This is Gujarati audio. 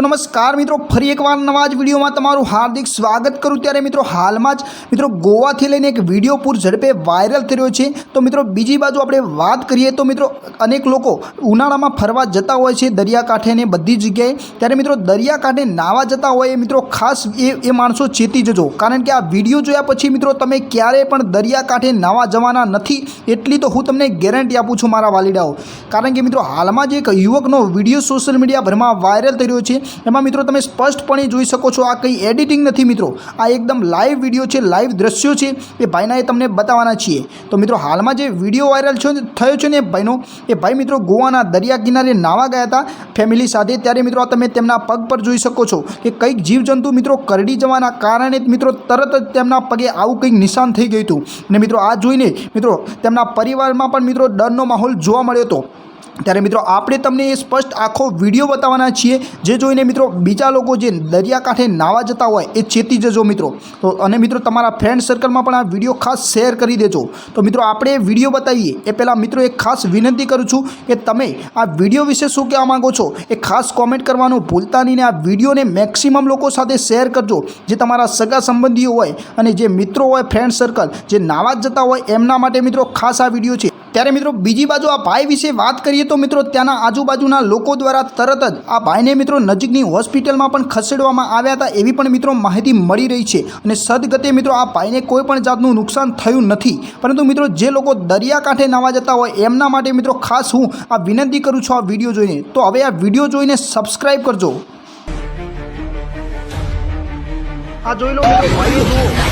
તો નમસ્કાર મિત્રો, ફરી એકવાર નવા જ વિડીયોમાં તમારું હાર્દિક સ્વાગત કરું. ત્યારે મિત્રો, હાલમાં જ મિત્રો, ગોવાથી લઈને એક વીડિયો પૂર ઝડપે વાયરલ રહ્યો છે. તો મિત્રો, બીજી બાજુ આપણે વાત કરીએ તો મિત્રો, અનેક લોકો ઉનાળામાં ફરવા જતા હોય છે, દરિયાકાંઠે ને બધી જગ્યાએ. ત્યારે મિત્રો, દરિયાકાંઠે નાવા જતા હોય એ મિત્રો, ખાસ એ એ માણસો ચેતી જજો. કારણ કે આ વીડિયો જોયા પછી મિત્રો, તમે ક્યારેય પણ દરિયાકાંઠે નાવા જવાના નથી. એટલી તો હું તમને ગેરંટી આપું છું મારા વાલીડાઓ. કારણ કે મિત્રો, હાલમાં જ એક યુવકનો વીડિયો સોશિયલ મીડિયા ભરમાં વાયરલ થઈ રહ્યો છે. એમાં મિત્રો તમે સ્પષ્ટપણે જોઈ શકો છો, આ કંઈ એડિટિંગ નથી મિત્રો. આ એકદમ લાઈવ વીડિયો છે લાઈવ દ્રશ્યો છે, એ ભાઈના એ તમને બતાવવાના છીએ. તો મિત્રો હાલમાં જે વીડિયો વાયરલ છે, થયો છે ને ભાઈનો, એ ભાઈ મિત્રો ગોવાના દરિયા કિનારે નાવા ગયા હતા ફેમિલી સાથે. ત્યારે મિત્રો તમે તેમના પગ પર જોઈ શકો છો કે કંઈક જીવજંતુ મિત્રો કરડી જવાના કારણે મિત્રો તરત જ તેમના પગે આવું કંઈક નિશાન થઈ ગયું હતું. અને મિત્રો આ જોઈને મિત્રો તેમના પરિવારમાં પણ મિત્રો ડરનો માહોલ જોવા મળ્યો હતો. ત્યારે મિત્રો આપણે તમને એ સ્પષ્ટ આખો વીડિયો બતાવવાના છીએ. જે જોઈને મિત્રો બીજા લોકો જે દરિયાકાંઠે નાવા જતા હોય એ ચેતી જજો મિત્રો. તો અને મિત્રો તમારા ફ્રેન્ડ સર્કલમાં પણ આ વીડિયો ખાસ શેર કરી દેજો. તો મિત્રો આપણે વીડિયો બતાવીએ. એ પહેલાં મિત્રો એક ખાસ વિનંતી કરું છું કે તમે આ વીડિયો વિશે શું કહેવા માગો છો એ ખાસ કોમેન્ટ કરવાનું ભૂલતા નહીં આ વિડીયોને મેક્સિમમ લોકો સાથે શેર કરજો. જે તમારા સગા સંબંધીઓ હોય અને જે મિત્રો હોય ફ્રેન્ડ સર્કલ જે નાવા જતા હોય, એમના માટે મિત્રો ખાસ આ વીડિયો છે. ત્યારે મિત્રો, બીજી બાજુ આ ભાઈ વિશે વાત કરીએ તો મિત્રો, ત્યાંના આજુબાજુના લોકો દ્વારા તરત જ આ ભાઈને મિત્રો નજીકની હોસ્પિટલમાં પણ ખસેડવામાં આવ્યા હતા એવી પણ મિત્રો માહિતી મળી રહી છે. અને સદગતે મિત્રો આ ભાઈને કોઈ પણ જાતનું નુકસાન થયું નથી. પરંતુ મિત્રો, જે લોકો દરિયાકાંઠે નાવા જતા હોય એમના માટે મિત્રો ખાસ હું આ વિનંતી કરું છું આ વીડિયો જોઈને. તો હવે આ વીડિયો જોઈને સબસ્ક્રાઈબ કરજો. આ જોઈ લો મિત્રો ભાઈ જુઓ.